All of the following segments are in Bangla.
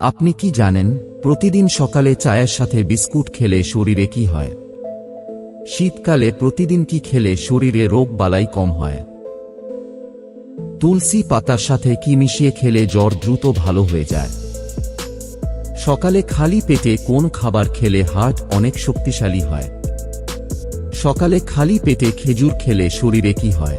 আপনি কি জানেন, প্রতিদিন সকালে চায়ের সাথে বিস্কুট খেলে শরীরে কি হয়? শীতকালে প্রতিদিন কি খেলে শরীরে রোগ বালাই কম হয়? তুলসী পাতার সাথে কি মিশিয়ে খেলে জ্বর দ্রুত ভালো হয়ে যায়? সকালে খালি পেটে কোন খাবার খেলে হার্ট অনেক শক্তিশালী হয়? সকালে খালি পেটে খেজুর খেলে শরীরে কি হয়?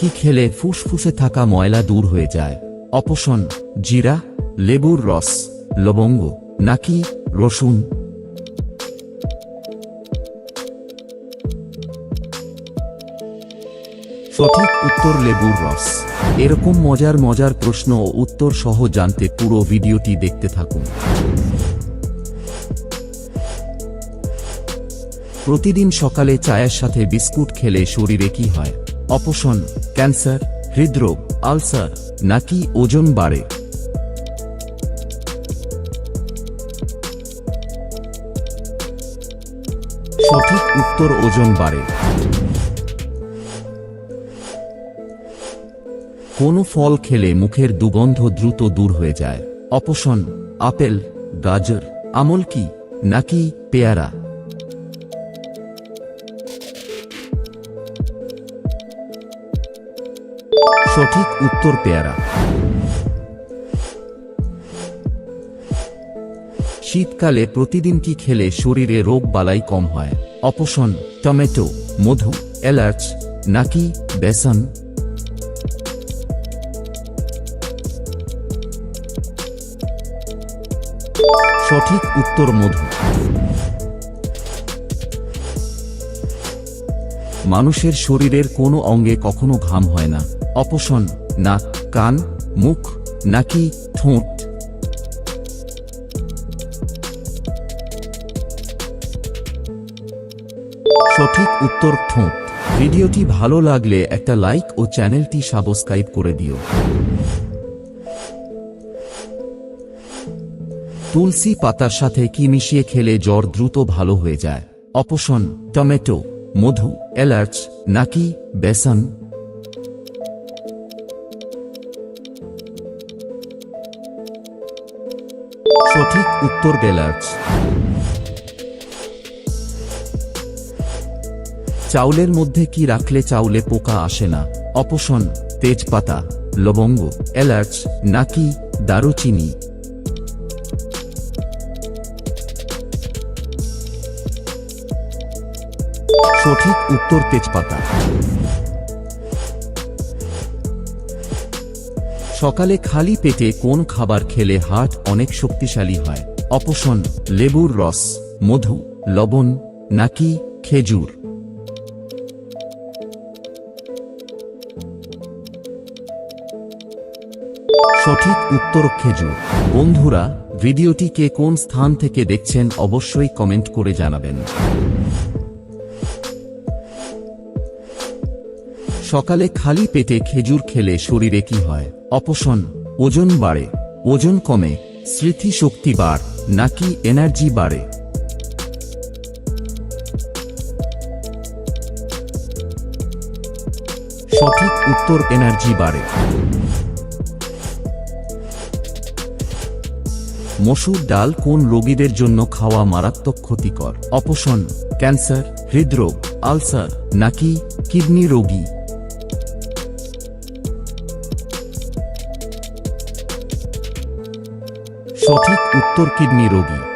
কি খেলে ফুসফুসে থাকা ময়লা দূর হয়ে যায়? অপশন, জিরা, লেবুর রস, লবঙ্গ, নাকি রসুন? সঠিক উত্তর লেবুর রস। এরকম মজার মজার প্রশ্ন ও উত্তর সহ জানতে পুরো ভিডিওটি দেখতে থাকুন। প্রতিদিন সকালে চায়ের সাথে বিস্কুট খেলে শরীরে কি হয়? অপশন, ক্যান্সার, হৃদরোগ, আলসার, নাকি ওজন বাড়ে? সঠিক উত্তর ওজন বাড়ে। কোন ফল খেলে মুখের দুগন্ধ দ্রুত দূর হয়ে যায়। অপশন, আপেল, গাজর আমল কি নাকি পেয়ারা? সঠিক উত্তর পেয়ারা। শীতকালে প্রতিদিন কি খেলে শরীরে রোগ বালাই কম হয়? অপশন, টমেটো, মধু, এলাচ, নাকি বেসন? সঠিক উত্তর মধু। মানুষের শরীরের কোনো অঙ্গে কখনো ঘাম হয় না। অপশন নাক কান, মুখ, নাকি ঠোঁট। সঠিক উত্তর ঠোঁট। ভিডিওটি ভালো লাগলে একটা লাইক ও চ্যানেলটি সাবস্ক্রাইব করে দিও। তুলসী পাতার সাথে কি মিশিয়ে খেলে জ্বর দ্রুত ভালো হয়ে যায়? অপশন, টমেটো, মধু, এলাচ, নাকি বেসন। সঠিক উত্তর বেলাচ চাউলের মধ্যে কি রাখলে চাউলে পোকা আসে না? অপশন, তেজপাতা, লবঙ্গ। এলাচ নাকি দারুচিনি? সঠিক উত্তর তেজপাতা। সকালে খালি পেটে কোন খাবার খেলে হার্ট অনেক শক্তিশালী হয়? অপশন, লেবুর রস, মধু, লবণ, নাকি খেজুর? সঠিক উত্তর খেজুর। বন্ধুরা ভিডিওটি কে কোন স্থান থেকে দেখছেন অবশ্যই কমেন্ট করে জানাবেন। সকালে খালি পেটে খেজুর খেলে শরীরে কি হয়? অপশন, ওজন বাড়ে। ওজন কমে, স্মৃতিশক্তি বাড়, নাকি এনার্জি বাড়ে? সঠিক উত্তর এনার্জি বাড়ে। মসুর ডাল কোন রোগীদের জন্য খাওয়া মারাত্মক ক্ষতিকর? অপশন, ক্যান্সার, হৃদরোগ, আলসার, নাকি কিডনি রোগী? সঠিক উত্তর কিডনি রোগী।